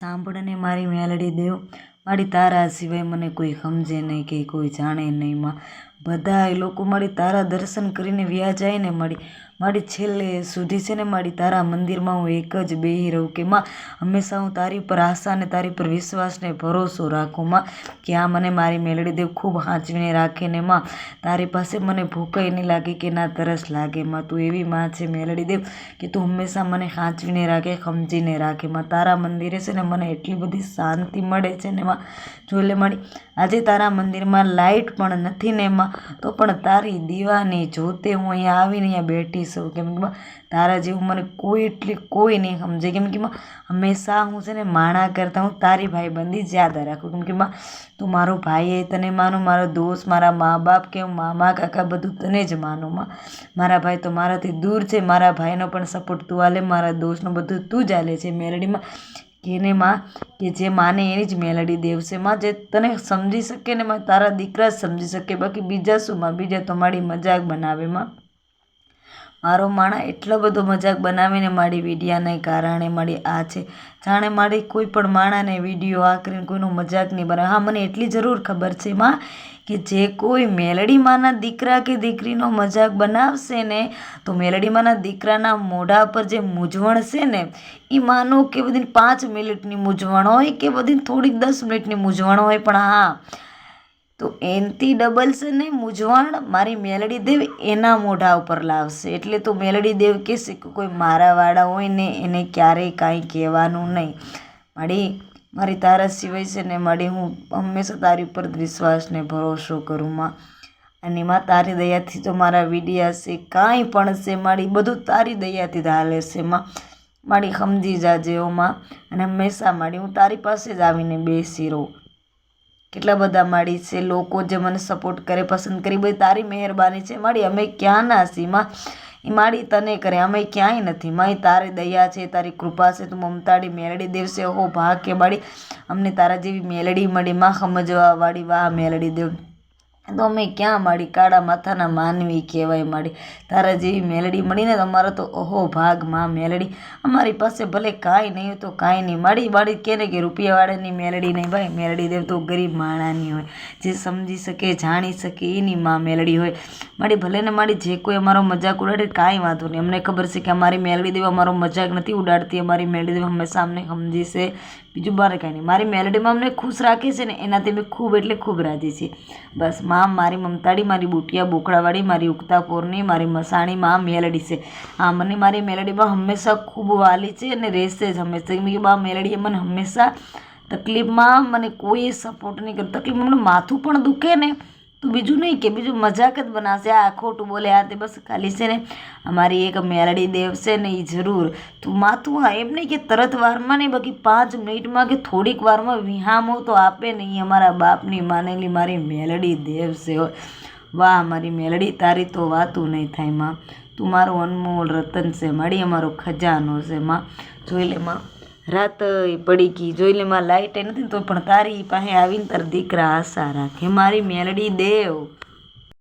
સાંભળને મારી મેલડી દેવ. મારી તારા સિવાય મને કોઈ સમજે નહીં કે કોઈ જાણે નહીં માં. બધાય લોકો મારી તારા દર્શન કરીને વ્યા જાય ને મારી મારી છેલ્લે સુધી છે ને મારી તારા મંદિરમાં હું એક જ બેહી રહું કે માં, હંમેશા હું તારી પર આશા ને તારી પર વિશ્વાસને ભરોસો રાખું માં. કે આ મને મારી મેલડી દેવ ખૂબ હાંચવીને રાખે ને માં. તારી પાસે મને ભૂખ નહીં લાગે કે ના તરસ લાગે માં. તું એવી માં છે મેલડી દેવ કે તું હંમેશા મને હાંચવીને રાખે સમજીને રાખે માં. તારા મંદિરે છે ને મને એટલી બધી શાંતિ મળે છે ને માં. જો એટલે મારી, આજે તારા મંદિરમાં લાઇટ પણ નથી ને એમાં તો પણ તારી દીવાની જોતે હું અહીંયા આવીને અહીંયા બેઠી છું. કેમ કે તારા જેવું મને કોઈ એટલી કોઈ નહીં સમજે. કેમ કે હંમેશા હું છે ને માણા કરતાં હું તારી ભાઈબંધી યાદ રાખું. કેમ કે તું મારો ભાઈ એ તને માનું, મારો દોસ્ત, મારા મા બાપ કે મામા, કાકા બધું તને જ માનું. માં, મારા ભાઈ તો મારાથી દૂર છે. મારા ભાઈનો પણ સપોર્ટ તું આલે, મારા દોસ્તનો બધું તું જ આલે છે. મેલડીમાં કે એને માં કે જે માને એની જ મેલડી દેવશે. માં જે તને સમજી શકે ને માં? તારા દીકરા જ સમજી શકે. બાકી બીજા શું માં? બીજા તો મારી મજાક બનાવે માં. મારો માણા એટલો બધો મજાક બનાવીને મારી વિડિયાને કારણે મારી આ છે. જાણે મારી કોઈ પણ માણાને વીડિયો આ કરીને કોઈનો મજાક નહીં બનાવે. હા, મને એટલી જરૂર ખબર છે માં કે જે કોઈ મેલડીમાંના દીકરા કે દીકરીનો મજાક બનાવશે ને, તો મેલડીમાંના દીકરાના મોઢા પર જે મૂંઝવણ છે ને એ માનો કે બધી પાંચ મિનિટની મૂંઝવણ હોય કે બધી થોડીક દસ મિનિટની મૂંઝવણ હોય પણ હા તો એનથી ડબલ છે ને મૂંઝવણ, મારી મેલડી દેવ એના મોઢા ઉપર લાવશે. એટલે તો મેલડી દેવ કહેશે કે કોઈ મારાવાળા હોય ને એને ક્યારેય કાંઈ કહેવાનું નહીં. માડી, મારી તારા સિવાય છે ને મારી હું હંમેશા તારી ઉપર વિશ્વાસને ભરોસો કરું માં. અને માં તારી દયાથી તો મારા વિડિયા છે, કાંઈ પણ છે મારી બધું તારી દયાથી હાલે છે માં. મારી સમજી જાજે માં. અને હંમેશા મારી હું તારી પાસે જ આવીને બેસી રહું. કેટલા બધા માડી છે, લોકો જે મને સપોર્ટ કરે, પસંદ કરી બધી તારી મહેરબાની છે. માડી, અમે ક્યાં ના સીમા એ માડી તને કરે, અમે ક્યાંય નથી. મારી તારી દયા છે તારી કૃપા છે. તું મમતાડી મેલડી દેવશે હો ભાગ કે બાડી અમને તારા જેવી મેલડી મળી. માં સમજવા વાળી વાહ, મેલડી દેવ. તો અમે ક્યાં માડી કાળા માથાના માનવી કહેવાય માડી તારા જેવી મેલડી મળીને તમારો તો ઓહો ભાગમાં મેલડી. અમારી પાસે ભલે કાંઈ નહીં હોય તો કાંઈ નહીં. માડી માડી કે ને કે રૂપિયાવાળાની મેલડી નહીં ભાઈ. મેલડી દેવ તો ગરીબ માણાની હોય. જે સમજી શકે, જાણી શકે એની માં મેલડી હોય. માડી ભલે ને માડી જે કોઈ અમારો મજાક ઉડાડે કાંઈ વાંધો નહીં. અમને ખબર છે કે અમારી મેલડી દેવ અમારો મજાક નથી ઉડાડતી. અમારી મેલડી દેવ હંમેશા અમને સમજી છે. બીજું બારે કાંઈ નહીં. મારી મેલડીમાં અમને ખુશ રાખે છે ને એનાથી મેં ખૂબ એટલે ખૂબ રાજી છીએ. બસ માં, મારી મમતાડી, મારી બુટિયા બોખડાવાળી મારી ઉગતા પોરની, મારી મસાણી માં મેલડી છે. આ મને મારી મેલડીમાં હંમેશા ખૂબ વાલી છે અને રહેશે જ હંમેશા. કે બા, મેલડીએ મને હંમેશા તકલીફમાં મને કોઈ સપોર્ટ નહીં કર્યો તકલીફ, મને માથું પણ દુખે ને તો બીજું નહીં કે, બીજું મજાક જ બનાવશે. આ ખોટું બોલે, આ તે બસ ખાલી છે ને, અમારી એક મેલડી દેવ છે ને એ જરૂર. તું માથું હા, એમ નહીં કે તરત વારમાં નહીં, બાકી પાંચ મિનિટમાં કે થોડીક વારમાં વિહામો તો આપે નહીં અમારા બાપની માનેલી મારી મેલડી દેવ છે. વાહ, મારી મેલડી, તારી તો વાતું નહીં થાય, માં. તું મારું અનમોલ રતન છે, મારી અમારો ખજાનો છે, માં. જોઈ લે, માં. રાત પડી ગઈ. જોઈ લે માં લાઇટ નથી તો પણ તારી પાસે આવીને તાર દીકરા આશા રાખે. મારી મેલડી દેવ.